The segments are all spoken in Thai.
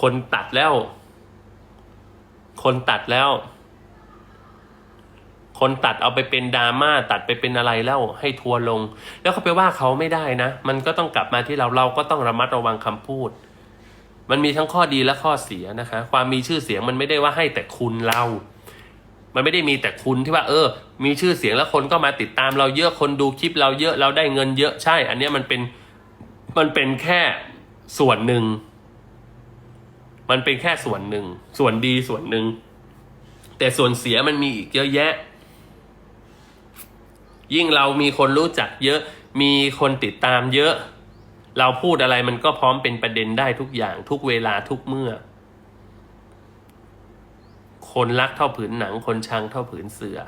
คนตัดแล้ว คนตัดแล้ว คนตัดเอาไปเป็นดราม่าตัดไปเป็นอะไรแล้ว ให้ทัวร์ลง แล้วเขาไปว่าเขาไม่ได้นะ มันก็ต้องกลับมาที่เราเราก็ต้องระมัดระวังคำพูด มันมีทั้งข้อดีและข้อเสียนะคะ ความมีชื่อเสียงมันไม่ได้ว่าให้แต่คุณเรามันไม่ได้มีแต่คุณที่ว่า เออ มีชื่อเสียงแล้วคนก็มาติดตามเราเยอะคนดูคลิปเราเยอะเราได้เงินเยอะใช่ อันนี้มันเป็นมันเป็นแค่ส่วนหนึ่ง มันเป็นแค่ส่วนหนึ่ง ส่วนดีส่วนหนึ่ง แต่ส่วนเสียมันมีอีกเยอะแยะ ยิ่งเรามีคนรู้จักเยอะ มีคนติดตามเยอะ เราพูดอะไรมันก็พร้อมเป็นประเด็นได้ทุกอย่าง ทุกเวลาทุกเมื่อ คนรักเท่าผืนหนัง คนชังเท่าผืนเสือ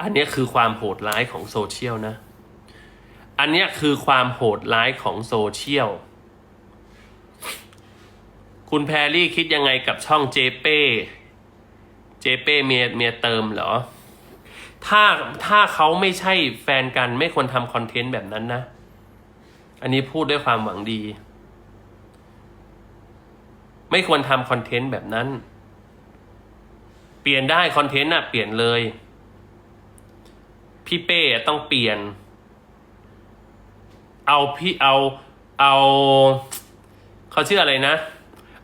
อันนี้คือความโหดร้ายของโซเชียลนะ อันนี้คือความโหดร้ายของโซเชียล คุณแพรรี่คิดยังไงกับช่องเจเป้เจเป้เมียเมียเติมเหรอ ถ้าถ้าเขาไม่ใช่แฟนกันไม่ควรทำคอนเทนต์แบบนั้นนะ อันนี้พูดด้วยความหวังดี ไม่ควรทำคอนเทนต์แบบนั้น เปลี่ยนได้คอนเทนต์น่ะเปลี่ยนเลย พี่เป้ต้องเปลี่ยน เอาพี่เอาเอาเขาชื่ออะไรนะ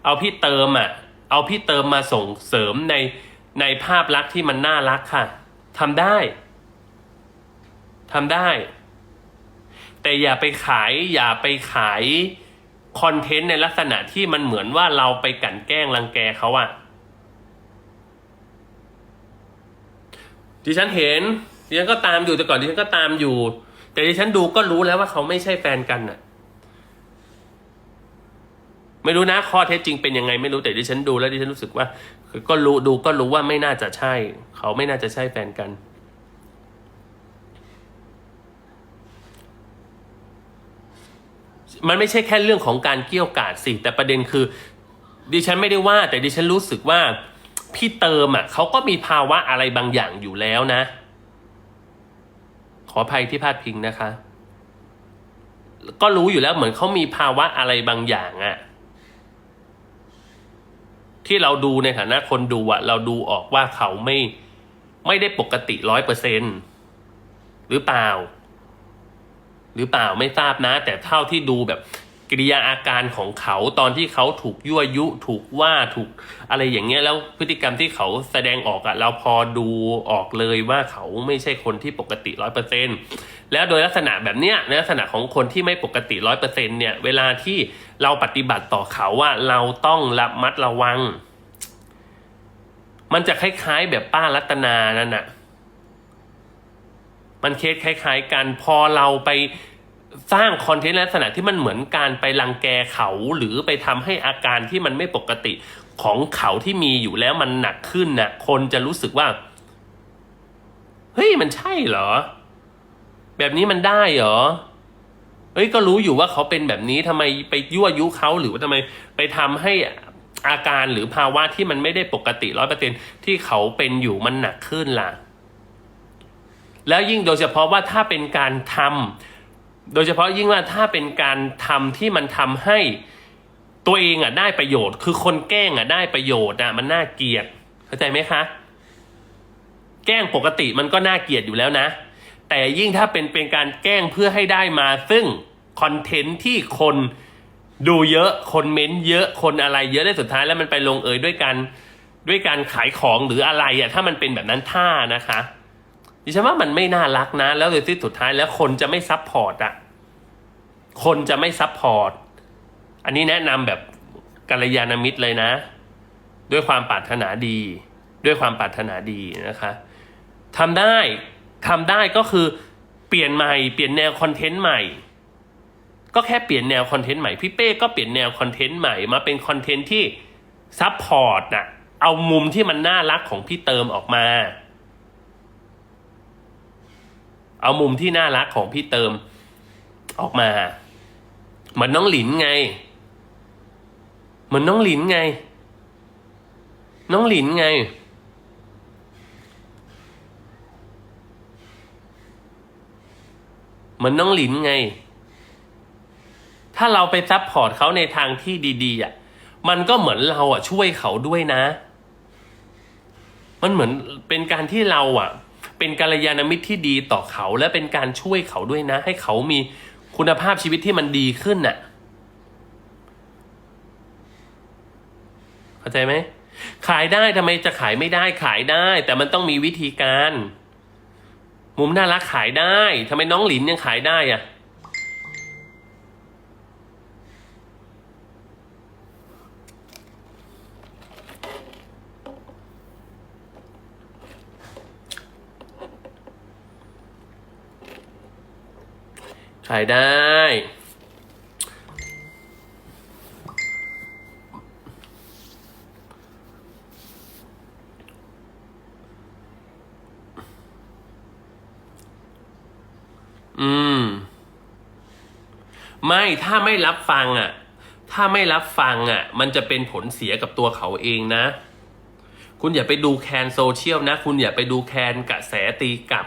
เอาพี่เติมอะ เอาพี่เติมมาส่งเสริมในในภาพลักษณ์ที่มันน่ารักค่ะทำได้ทำได้ แต่อย่าไปขาย อย่าไปขายคอนเทนต์ในลักษณะที่มันเหมือนว่าเราไปกั่นแกล้งรังแกเขาอะดิฉันเห็นดิฉันก็ตามอยู่แต่ก่อนดิฉันก็ตามอยู่ แต่ดิฉันดูก็รู้แล้วว่าเขาไม่ใช่แฟนกันน่ะ ไม่รู้นะข้อเท็จจริงเป็นยังไงไม่รู้แต่ดิฉันดูแล้วดิฉันรู้สึกว่า ก็รู้ดูก็รู้ว่าไม่น่าจะใช่ เขาไม่น่าจะใช่แฟนกัน มันไม่ใช่แค่เรื่องของการเกี่ยวกาดสิแต่ประเด็นคือ ดิฉันไม่ได้ว่า แต่ดิฉันรู้สึกว่าพี่เติมอะเขาก็มีภาวะอะไรบางอย่างอยู่แล้วนะ ขออภัยที่พลาดพิงนะคะ ก็รู้อยู่แล้วเหมือนเขามีภาวะอะไรบางอย่างอะ ที่เราดูในฐานะคนดูอะเราดูออกว่าเขาไม่ไม่ได้ปกติร้อยเปอร์เซ็นหรือเปล่า หรือเปล่าไม่ทราบนะ แต่เท่าที่ดูแบบ กิริยาอาการของเขาตอนที่เขาถูกยั่วยุถูกว่าถูกอะไรอย่างเงี้ยแล้วพฤติกรรมที่เขาแสดงออกอะเราพอดูออกเลยว่าเขาไม่ใช่คนที่ปกติร้อยเปอร์เซ็นแล้วโดยลักษณะแบบเนี้ยในลักษณะของคนที่ไม่ปกติร้อยเปอร์เซ็นเนี่ยเวลาที่เราปฏิบัติต่อเขาว่าเราต้องระมัดระวัง มันจะคล้ายๆแบบป้ารัตนานั่นน่ะมันเคสคล้าย ๆ กันพอเราไป สร้างคอนเทนต์ลักษณะที่มันเหมือนการไปรังแกเขาหรือไปทำให้อาการที่มันไม่ปกติของเขาที่มีอยู่แล้วมันหนักขึ้นน่ะ คนจะรู้สึกว่า เฮ้ยมันใช่เหรอ แบบนี้มันได้เหรอเฮ้ยก็รู้อยู่ว่าเขาเป็นแบบนี้ทำไมไปยั่วยุเขาหรือว่าทำไมไปทำให้อาการหรือภาวะที่มันไม่ได้ปกติร้อยเปอร์เซ็นที่เขาเป็นอยู่มันหนักขึ้นล่ะ แล้วยิ่งโดยเฉพาะว่าถ้าเป็นการทำ โดยเฉพาะยิ่งว่าถ้าเป็นการทำที่มันทำให้ตัวเองอะได้ประโยชน์ คือคนแกล้งอะได้ประโยชน์อะมันน่าเกลียดเข้าใจไหมคะ แกล้งปกติมันก็น่าเกลียดอยู่แล้วนะ แต่ยิ่งถ้าเป็นเป็นการแกล้งเพื่อให้ได้มา ซึ่งคอนเทนต์ที่คนดูเยอะคนเม้นเยอะคนอะไร เยอะได้สุดท้ายแล้วมันไปลงเอยด้วยการด้วยการขายของหรืออะไรอะถ้ามันเป็นแบบนั้นท่านะคะ ดิฉันว่ามันไม่น่ารักนะ แล้วโดยที่สุดท้ายแล้วคนจะไม่ซับพอร์ตอะ คนจะไม่ซับพอร์ต อันนี้แนะนำแบบกัลยาณมิตรเลยนะ ด้วยความปรารถนาดี ด้วยความปรารถนาดีนะคะทำได้ทำได้ก็คือเปลี่ยนใหม่เปลี่ยนแนวคอนเทนต์ใหม่ ก็แค่เปลี่ยนแนวคอนเทนต์ใหม่พี่เป้ก็เปลี่ยนแนวคอนเทนต์ใหม่มาเป็นคอนเทนต์ที่ซับพอร์ตน่ะเอามุมที่มันน่ารักของพี่เติมออกมา เอามุมที่น่ารักของพี่เติมออกมาเหมือนน้องหลินไงเหมือนน้องหลินไง น้องหลินไง เหมือนน้องหลินไง ถ้าเราไปซัพพอร์ตเขาในทางที่ดีๆอะมันก็เหมือนเราอะช่วยเขาด้วยนะ มันเหมือนเป็นการที่เราอะ เป็นกัลยาณมิตรที่ดีต่อเขา และเป็นการช่วยเขาด้วยนะ ให้เขามีคุณภาพชีวิตที่มันดีขึ้นน่ะเข้าใจไหมขายได้ทำไมจะขายไม่ได้ขายได้ แต่มันต้องมีวิธีการ มุมน่ารักขายได้ทำไมน้องหลินยังขายได้อะ ขายได้ อืม ไม่ถ้าไม่รับฟังอะ ถ้าไม่รับฟังอะ มันจะเป็นผลเสียกับตัวเขาเองนะ คุณอย่าไปดูแคนโซเชียลนะ คุณอย่าไปดูแคนกระแสตีกลับ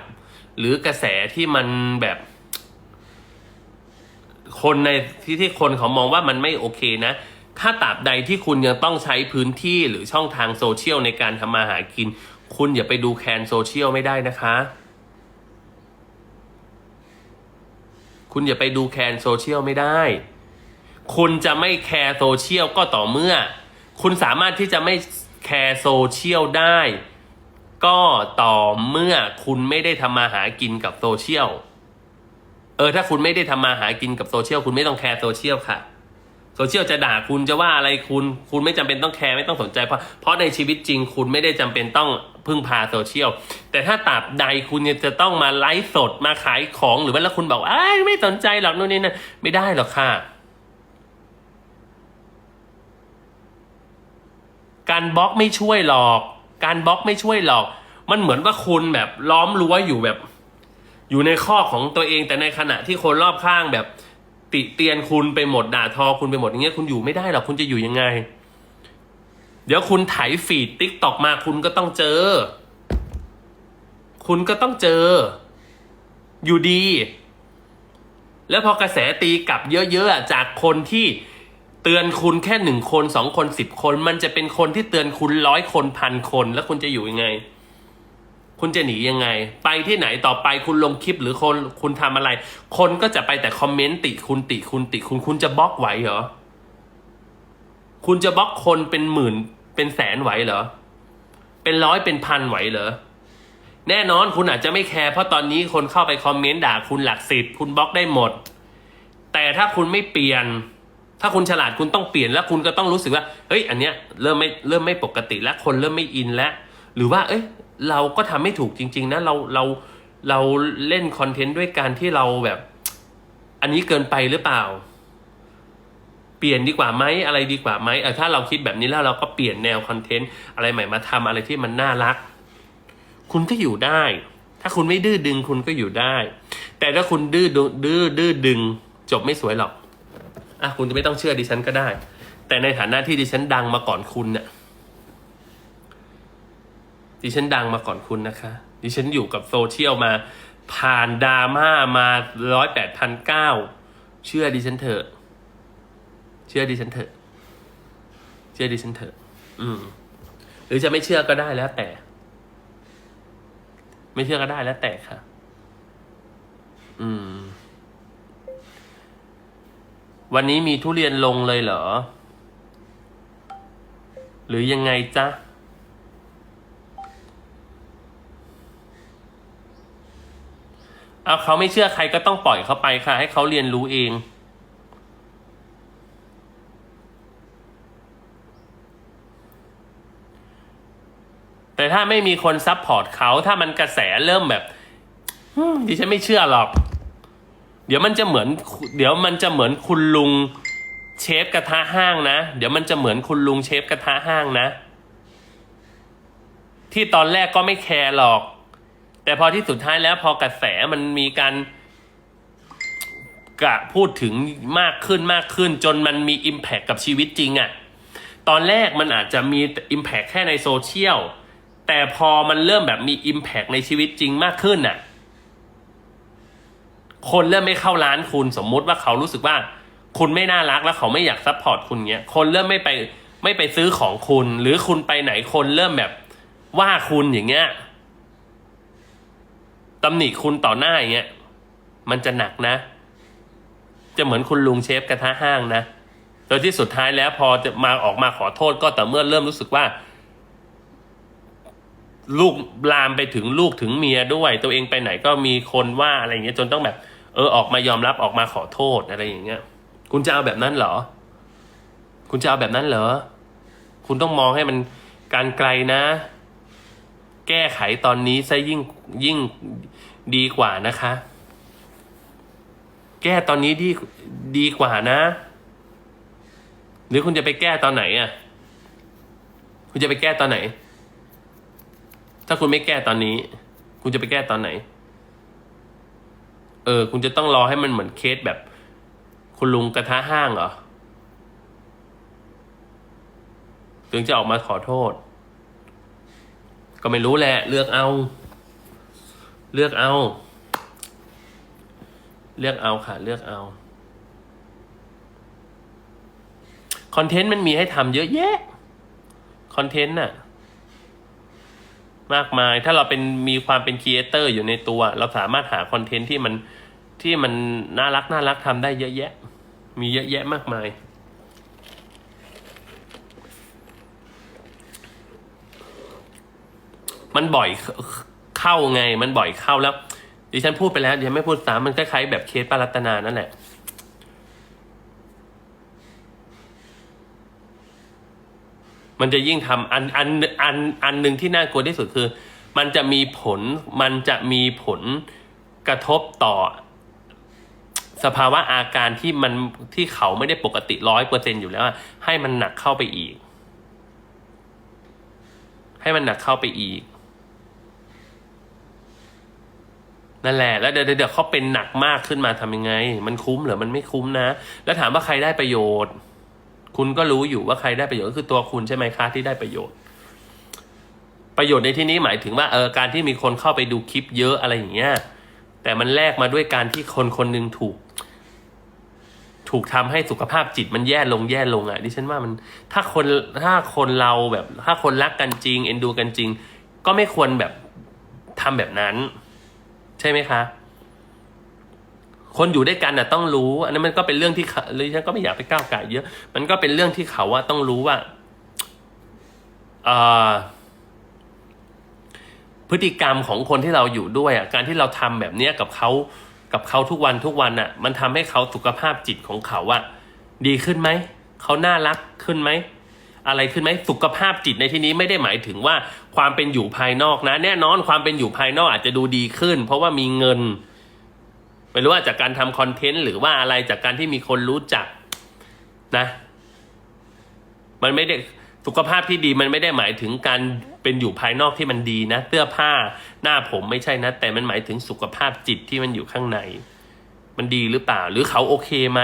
หรือกระแสที่มันแบบ คนในที่ที่คนเขามองว่ามันไม่โอเคนะ ถ้าตราบใดที่คุณยังต้องใช้พื้นที่หรือช่องทางโซเชียลในการทำมาหากิน คุณอย่าไปดูแคนโซเชียลไม่ได้นะคะ คุณอย่าไปดูแคนโซเชียลไม่ได้ คุณจะไม่แคร์โซเชียลก็ต่อเมื่อ คุณสามารถที่จะไม่แคร์โซเชียลได้ ก็ต่อเมื่อคุณไม่ได้ทำมาหากินกับโซเชียล เออถ้าคุณไม่ได้ทำมาหากินกับโซเชียลคุณไม่ต้องแคร์โซเชียลค่ะโซเชียลจะด่าคุณจะว่าอะไรคุณ คุณไม่จำเป็นต้องแคร์ไม่ต้องสนใจเพราะเพราะในชีวิตจริงคุณไม่ได้จำเป็นต้องพึ่งพาโซเชียลแต่ถ้าตราบใดคุณจะต้องมาไลฟ์สดมาขายของหรือว่าแล้วคุณบอกอ้ไม่สนใจหรอกนู่นนี่นั่นไม่ได้หรอกค่ะ การบล็อกไม่ช่วยหรอก การบล็อกไม่ช่วยหรอก มันเหมือนว่าคุณแบบล้อมรั้วอยู่แบบ อยู่ในข้อของตัวเองแต่ในขณะที่คนรอบข้างแบบ ติเตียนคุณไปหมดด่าทอคุณไปหมดอย่างเงี้ยคุณอยู่ไม่ได้หรอกคุณจะอยู่ยังไง เดี๋ยวคุณไถฟีดติ๊กตอกมาคุณก็ต้องเจอ คุณก็ต้องเจอ อยู่ดี แล้วพอกระแสตีกลับเยอะๆจากคนที่เตือนคุณแค่หนึ่งคนสองคนสิบคน มันจะเป็นคนที่เตือนคุณร้อยคนพันคนแล้วคุณจะอยู่ยังไง คุณจะหนียังไง ไปที่ไหนต่อไปคุณลงคลิปหรือคนคุณทำอะไร คนก็จะไปแต่คอมเมนต์ติคุณติคุณติคุณคุณจะบล็อกไหวเหรอ คุณจะบล็อกคนเป็นหมื่นเป็นแสนไหวเหรอ เป็นร้อยเป็นพันไหวเหรอ แน่นอนคุณอาจจะไม่แคร์เพราะตอนนี้คนเข้าไปคอมเมนต์ด่าคุณหลักสิบคุณบล็อกได้หมด แต่ถ้าคุณไม่เปลี่ยน ถ้าคุณฉลาดคุณต้องเปลี่ยนแล้วคุณก็ต้องรู้สึกว่า เฮ้ย อันเนี้ยเริ่มไม่เริ่มไม่ปกติแล้วคนเริ่มไม่อินแล้ว หรือว่า เอ้ยเราก็ทำไม่ถูกจริง ๆนะเราเราเราเล่นคอนเทนต์ด้วยการที่เราแบบ อันนี้เกินไปหรือเปล่า เปลี่ยนดีกว่าไหมอะไรดีกว่าไหมเออถ้าเราคิดแบบนี้แล้วเราก็เปลี่ยนแนวคอนเทนต์อะไรใหม่มาทำอะไรที่มันน่ารัก คุณก็อยู่ได้ ถ้าคุณไม่ดื้อดึงคุณก็อยู่ได้ แต่ถ้าคุณดื้อดึงดื้อดื้อดึง จบไม่สวยหรอกอะคุณจะไม่ต้องเชื่อดิฉันก็ได้ แต่ในฐานะที่ดิฉันดังมาก่อนคุณเนี่ย ดิฉันดังมาก่อนคุณนะคะ ดิฉันอยู่กับโซเชียลมา ผ่านดราม่ามาร้อยแปดพันเก้าเชื่อดิฉันเถอะ เชื่อดิฉันเถอะ เชื่อดิฉันเถอะ อืม หรือจะไม่เชื่อก็ได้แล้วแต่ ไม่เชื่อก็ได้แล้วแต่ค่ะ อืม วันนี้มีทุเรียนลงเลยเหรอ หรือยังไงจ๊ะ เอาเขาไม่เชื่อใครก็ต้องปล่อยเขาไปค่ะ ให้เขาเรียนรู้เอง แต่ถ้าไม่มีคนซับพอร์ตเขาถ้ามันกระแสเริ่มแบบดิฉันไม่เชื่อหรอก เดี๋ยวมันจะเหมือน เดี๋ยวมันจะเหมือนคุณลุงเชฟกระทะห้างนะ เดี๋ยวมันจะเหมือนคุณลุงเชฟกระทะห้างนะ ที่ตอนแรกก็ไม่แคร์หรอก แต่พอที่สุดท้ายแล้วพอกระแสมันมีการกะพูดถึงมากขึ้นมากขึ้น จนมันมี Impact กับชีวิตจริงอะ่ะ ตอนแรกมันอาจจะมี Impact แค่ในโซเชียลแต่พอมันเริ่มแบบมี Impact ในชีวิตจริงมากขึ้นน่ะ คนเริ่มไม่เข้าร้านคุณสมมติว่าเขารู้สึกว่า คุณไม่น่ารักแล้วเขาไม่อยากซัพพอร์ตคุณเงี้ยคนเริ่มไม่ไปไม่ไปซื้อของคุณ หรือคุณไปไหนคนเริ่มแบบว่าคุณอย่างเงี้ย ตำหนิคุณต่อหน้าอย่างเงี้ยมันจะหนักนะ จะเหมือนคุณลุงเชฟกระทะห้างนะ โดยที่สุดท้ายแล้วพอจะมาออกมาขอโทษก็แต่เมื่อเริ่มรู้สึกว่า ลูกลามไปถึงลูกถึงเมียด้วย ตัวเองไปไหนก็มีคนว่าอะไรอย่างเงี้ย จนต้องแบบ เออออกมายอมรับออกมาขอโทษอะไรอย่างเงี้ย คุณจะเอาแบบนั้นเหรอ คุณจะเอาแบบนั้นเหรอ คุณต้องมองให้มันการไกลนะ แก้ไขตอนนี้ซะยิ่งยิ่งดีกว่านะคะ แก้ตอนนี้ดีดีกว่านะ หรือคุณจะไปแก้ตอนไหนอะ คุณจะไปแก้ตอนไหน ถ้าคุณไม่แก้ตอนนี้ คุณจะไปแก้ตอนไหน เออ คุณจะต้องรอให้มันเหมือนเคสแบบ คุณลุงกระทะห้างเหรอถึงจะออกมาขอโทษ ก็ไม่รู้แหละ เลือกเอา เลือกเอา เลือกเอาค่ะ เลือกเอาคอนเทนต์มันมีให้ทำเยอะแยะคอนเทนต์น่ะ มากมายถ้าเราเป็นมีความเป็นครีเอเตอร์อยู่ในตัว เราสามารถหาคอนเทนต์ที่มันที่มันน่ารักน่ารักทำได้เยอะแยะ มีเยอะแยะมากมาย มันบ่อยเข้าไง มันบ่อยเข้าแล้ว ดิฉันพูดไปแล้วดิฉันไม่พูดซ้ำมันคล้ายๆแบบเคสปารัตนานั่นแหละมันจะยิ่งทำอันอันอันอันหนึ่งที่น่ากลัวที่สุดคือ มันจะมีผลมันจะมีผลกระทบต่อ สภาวะอาการที่มันที่เขาไม่ได้ปกติร้อยเปอร์เซ็นอยู่แล้วให้มันหนักเข้าไปอีก ให้มันหนักเข้าไปอีก นั่นแหละแล้วเดี๋ยวเดี๋ยวเขาเป็นหนักมากขึ้นมาทำยังไง มันคุ้มหรือมันไม่คุ้มนะ แล้วถามว่าใครได้ประโยชน์ คุณก็รู้อยู่ว่าใครได้ประโยชน์ก็คือตัวคุณใช่ไหมคะที่ได้ประโยชน์ ประโยชน์ในที่นี้หมายถึงว่าเออการที่มีคนเข้าไปดูคลิปเยอะอะไรอย่างเงี้ยแต่มันแลกมาด้วยการที่คนคนหนึ่งถูก ถูกทำให้สุขภาพจิตมันแย่ลงแย่ลงอะดิฉันว่ามันถ้าคนถ้าคนเราแบบ ถ้าคนรักกันจริง เอ็นดูกันจริง ก็ไม่ควรแบบทำแบบนั้น ใช่ไหมคะ คนอยู่ด้วยกันน่ะต้องรู้ อันนั้นมันก็เป็นเรื่องที่เขาเลยฉันก็ไม่อยากไปก้าวไก่เยอะ มันก็เป็นเรื่องที่เขาว่าต้องรู้ว่าเอ่อพฤติกรรมของคนที่เราอยู่ด้วยอะการที่เราทำแบบเนี้ยกับเขากับเขาทุกวันทุกวันอะ มันทำให้เขาสุขภาพจิตของเขาอะดีขึ้นไหมเขาน่ารักขึ้นไหม อะไรขึ้นไหมสุขภาพจิตในที่นี้ไม่ได้หมายถึงว่าความเป็นอยู่ภายนอกนะ แน่นอนความเป็นอยู่ภายนอกอาจจะดูดีขึ้น เพราะว่ามีเงิน ไม่รู้ว่าจากการทำคอนเทนต์หรือว่าอะไรจากการที่มีคนรู้จักนะ มันไม่ได้สุขภาพที่ดีมันไม่ได้หมายถึงการเป็นอยู่ภายนอกที่มันดีนะเสื้อผ้าหน้าผมไม่ใช่นะ แต่มันหมายถึงสุขภาพจิตที่มันอยู่ข้างใน มันดีหรือเปล่า หรือเขาโอเคไหม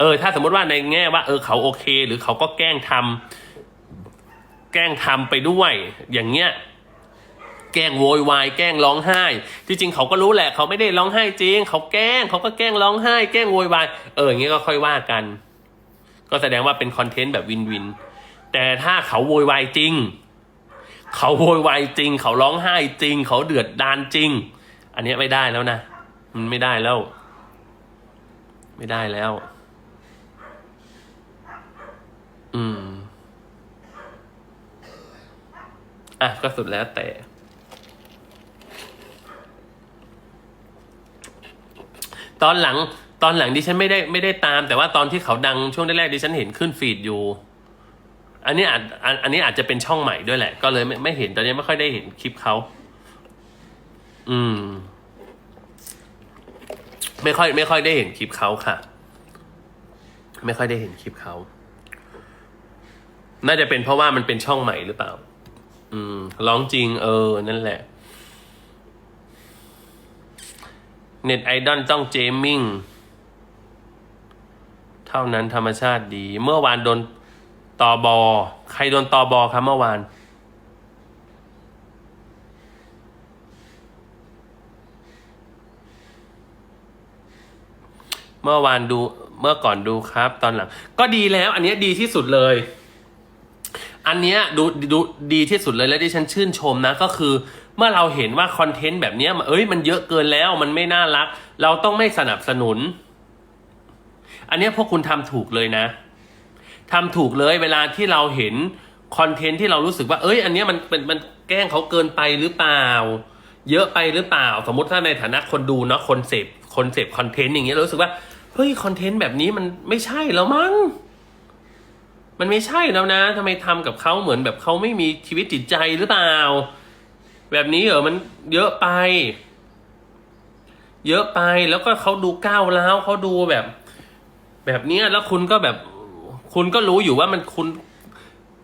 เออถ้าสมมติว่าในแง่ว่า เออเขาโอเค หรือเขาก็แกล้งทำแกล้งทำไปด้วย อย่างเงี้ยแกล้งโวยวายแกล้งร้องไห้ ที่จริงเขาก็รู้แหละ เขาไม่ได้ร้องไห้จริง เขาแกล้งเขาก็แกล้งร้องไห้ แกล้งโวยวายเอออย่างเงี้ยก็ค่อยว่ากัน ก็แสดงว่าเป็นคอนเทนต์แบบวินวิน แต่ถ้าเขาโวยวายจริง เขาโวยวายจริง เขาร้องไห้จริง เขาเดือดดานจริง อันนี้ไม่ได้แล้วนะมันไม่ได้แล้ว ไม่ได้แล้ว อืม อะก็สุดแล้วแต่ ตอนหลัง ตอนหลังดิฉันไม่ได้ไม่ได้ตาม แต่ว่าตอนที่เขาดังช่วงแรกๆดิฉันเห็นขึ้นฟีดอยู่ อันนี้อาจอันอันนี้อาจจะเป็นช่องใหม่ด้วยแหละ ก็เลยไม่ไม่เห็นตอนนี้ไม่ค่อยได้เห็นคลิปเขาอืม ไม่ค่อย ไม่ค่อยได้เห็นคลิปเขาค่ะ ไม่ค่อยได้เห็นคลิปเขา น่าจะเป็นเพราะว่ามันเป็นช่องใหม่หรือเปล่า อืม ร้องจริง เออ นั่นแหละ เน็ตไอดอลต้องเจมิงเท่านั้นธรรมชาติดี เมื่อวานโดนตอบอ ใครโดนตอบอครับเมื่อวานเมื่อวานดูเมื่อก่อนดูครับ ตอนหลัง ก็ดีแล้ว อันนี้ดีที่สุดเลย อันเนี้ยดูดูดีที่สุดเลยและที่ฉันชื่นชมนะก็คือเมื่อเราเห็นว่าคอนเทนต์แบบนี้เอ้ยมันเยอะเกินแล้วมันไม่น่ารัก เราต้องไม่สนับสนุน อันนี้พวกคุณทำถูกเลยนะทำถูกเลยเวลาที่เราเห็นคอนเทนต์ที่เรารู้สึกว่า เอ้ย อันนี้มันเป็นมันแกล้งเขาเกินไปหรือเปล่า เยอะไปหรือเปล่า สมมติถ้าในฐานะคนดูเนาะคนเสพคนเสพคอนเทนต์อย่างเงี้ยเรารู้สึกว่าเฮ้ยคอนเทนต์แบบนี้มันไม่ใช่แล้วมั้ง มันไม่ใช่แล้วนะทำไมทำกับเขาเหมือนแบบเขาไม่มีชีวิตจิตใจหรือเปล่า แบบนี้เหรอมันเยอะไป เยอะไปแล้วก็เขาดูก้าวร้าวเขาดูแบบ แบบนี้แล้วคุณก็แบบ คุณก็รู้อยู่ว่ามันคุณ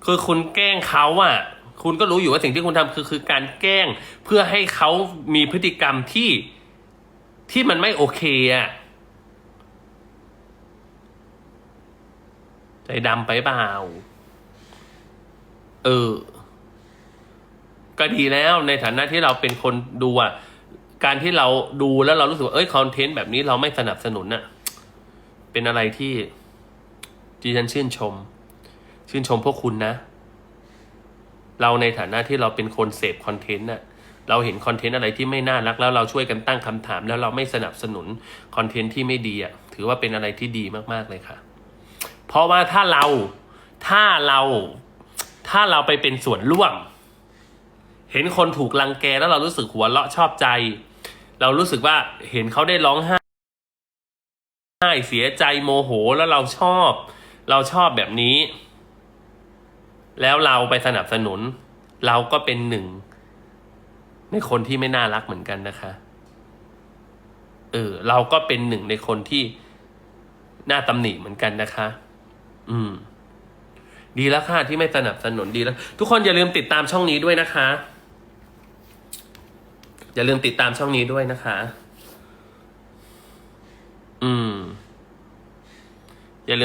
คือคุณแกล้งเขาอะคุณก็รู้อยู่ว่าสิ่งที่คุณทำคือคือการแกล้งเพื่อให้เขามีพฤติกรรมที่ที่มันไม่โอเคอะ ใจดำไปเปล่า เออ ก็ดีแล้วในฐานะที่เราเป็นคนดูอะการที่เราดูแล้วเรารู้สึกว่าเอ้ยคอนเทนต์แบบนี้เราไม่สนับสนุนน่ะ เป็นอะไรที่ดิฉันชื่นชม ชื่นชมพวกคุณนะ เราในฐานะที่เราเป็นคนเสพคอนเทนต์น่ะเราเห็นคอนเทนต์อะไรที่ไม่น่ารักแล้วเราช่วยกันตั้งคำถาม แล้วเราไม่สนับสนุนคอนเทนต์ที่ไม่ดีอะถือว่าเป็นอะไรที่ดีมาก ๆ เลยค่ะ เพราะว่าถ้าเราถ้าเราถ้าเราไปเป็นส่วนร่วม เห็นคนถูกรังแกแล้วเรารู้สึกหัวเราะชอบใจ เรารู้สึกว่าเห็นเขาได้ร้องไห้เสียใจโมโหแล้วเราชอบ เราชอบแบบนี้ แล้วเราไปสนับสนุน เราก็เป็นหนึ่ง ในคนที่ไม่น่ารักเหมือนกันนะคะเออเราก็เป็นหนึ่งในคนที่น่าตำหนิเหมือนกันนะคะ อืม ดีแล้วค่ะที่ไม่สนับสนุนดีแล้ว ทุกคนอย่าลืมติดตามช่องนี้ด้วยนะคะ อย่าลืมติดตามช่องนี้ด้วยนะคะ อืม